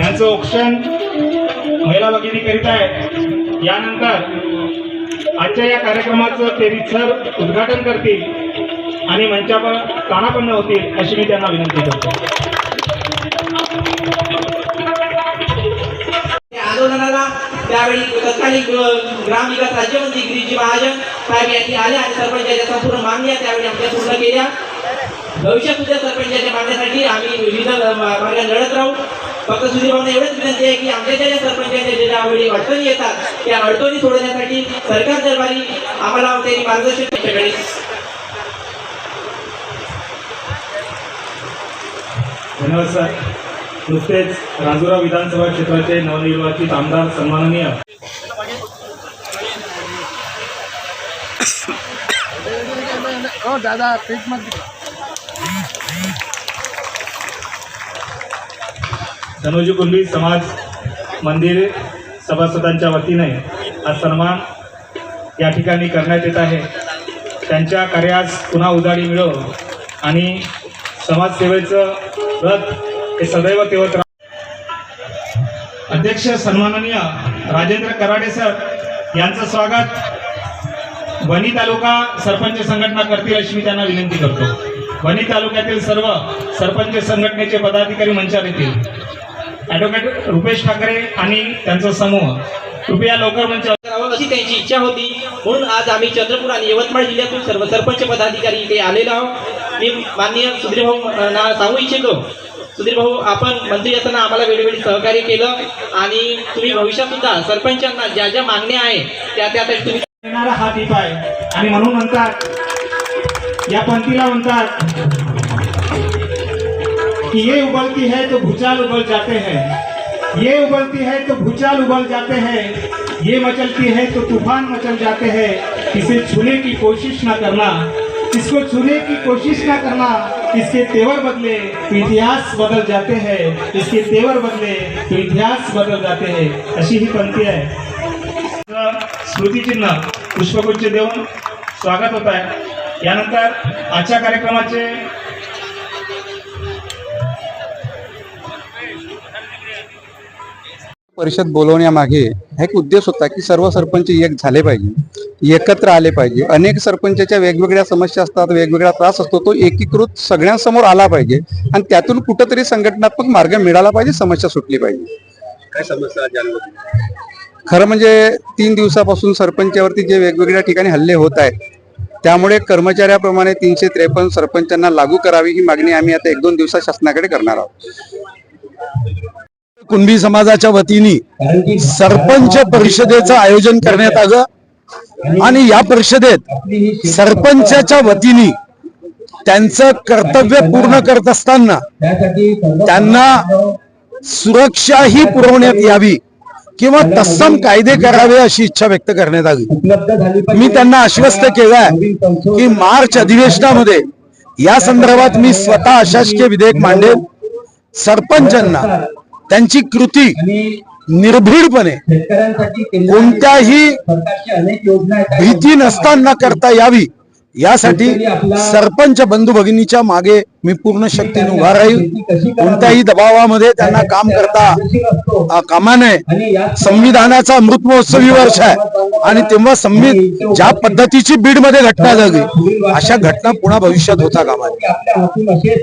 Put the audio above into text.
यांचं ऑप्शन महिला भगिनी करीत आहे यानंतर आजच्या या कार्यक्रमाचं ते सर उद्घाटन करतील आणि मंचावर स्थानापन्न होतील अशी मी त्यांना विनंती करतो. आंदोलनाला त्यावेळी तत्कालीन अ, ग्रामविकास राज्यमंत्री गिरीजी महाजन साहेब यांनी आले आणि सरपंचाच्या संपूर्ण मागण्या त्यावेळी आमच्या पूर्ण केल्या. भविष्यात सुद्धा सरपंचाच्या मागण्यासाठी आम्ही विविध मागण्या लढत राहू. फक्त सुधीर भाऊना एवढंच विनंती आहे की आमच्या ज्या सरपंचाच्या ज्या अडचणी येतात त्या अडचणी सोडवण्यासाठी सरकार दरबारी आम्हाला त्यांनी मार्गदर्शन त्यांच्याकडे धन्यवाद सर. नुकतेच राजुरा विधानसभा क्षेत्राचे नवनिर्वाचित आमदार सन्माननीय. हो दादा पीठ मत धनुजी कुंडी समाज मंदिर सभासदांच्या वतीने हा सन्मान या ठिकाणी करण्यात येत आहे. त्यांच्या कार्यास पुन्हा उजाडी मिळो आणि समाजसेवेचं रथ हे सदैव तेवत अध्यक्ष सन्माननीय राजेंद्र कराडे सर यांचं स्वागत. वणी तालुका सरपंच संघटना करतील अशी मी त्यांना विनंती करतो. वणी तालुक्यातील सर्व सरपंच संघटनेचे पदाधिकारी मंचावर येतील. ॲडव्होकेट रुपेश ठाकरे आणि त्यांचा समूह. कृपया लवकर मंचावर अशी त्यांची इच्छा होती. म्हणून आज आम्ही चंद्रपूर आणि यवतमाळ जिल्ह्यातून सर्व सरपंच पदाधिकारी इथे आलेलो आहोत. मी माननीय सुधीर भाऊ ना सांगू इच्छितो. सुधीर भाऊ आपण मंत्री असताना आम्हाला वेळोवेळी सहकार्य केलं आणि तुम्ही भविष्यात सुद्धा सरपंचांना ज्या ज्या मागण्या आहेत त्या त्यासाठी तुम्ही येणारा हा दीप आहे. आणि म्हणून म्हणतात या पंक्तीला म्हणतात कि ये उबलती है तो भूचाल उबल जाते हैं। ये उबलती है तो भूचाल उबल जाते हैं। ये मचलती है तो तूफ़ान मचल जाते हैं। इसे छूने की कोशिश ना करना। इसको छूने की कोशिश ना करना। इसके तेवर बदले तो इतिहास बदल जाते हैं। इसके तेवर बदले तो इतिहास बदल जाते हैं। अशी ही पंक्ती आहे स्मृतिचिन्ह पुष्पगुच्छ देऊन स्वागत होत आहे. यानंतर आजच्या कार्यक्रमाचे परिषद बोलवण्यामागे हा एक उद्देश होता की सर्व सरपंच एक झाले पाहिजे एकत्र आले पाहिजे. अनेक सरपंचाच्या वेगवेगळ्या समस्या असतात वेगवेगळा त्रास असतो तो एकीकृत सगळ्यांसमोर आला पाहिजे आणि त्यातून कुठंतरी संघटनात्मक मार्ग मिळाला पाहिजे समस्या सुटली पाहिजे. काय समस्या खरं म्हणजे तीन दिवसापासून सरपंचावरती जे वेगवेगळ्या ठिकाणी हल्ले होत आहेत त्यामुळे कर्मचाऱ्याप्रमाणे तीनशे त्रेपन्न सरपंचांना लागू करावी ही मागणी आम्ही आता एक दोन दिवसात शासनाकडे करणार आहोत. कुणबी समाजाच्या वतीने सरपंच परिषदेचं आयोजन करण्यात आलं. आणि या परिषदेत सरपंचाच्या वतीने त्यांचं कर्तव्य पूर्ण करत असताना त्यांना सुरक्षा ही पुरवण्यात यावी किंवा तत्सम कायदे करावे अशी इच्छा व्यक्त करण्यात आली. मी त्यांना आश्वस्त केलंय की मार्च अधिवेशनामध्ये या संदर्भात मी स्वतः अशासकीय विधेयक मांडेल सरपंचांना त्यांची कृती निर्भीडपणे. कोणत्याही भीती नसताना करता यावी. यासाठी सरपंच बंधू भगिनीच्या मागे मी पूर्ण शक्तीने उभा राहील. कोणत्याही दबावामध्ये त्यांना काम करता कामा नये संविधानाचा अमृत महोत्सवी वर्ष आहे. आणि तेव्हा संविध ज्या पद्धतीची बीडमध्ये घटना झाली अशा घटना पुन्हा भविष्यात होता कामा नये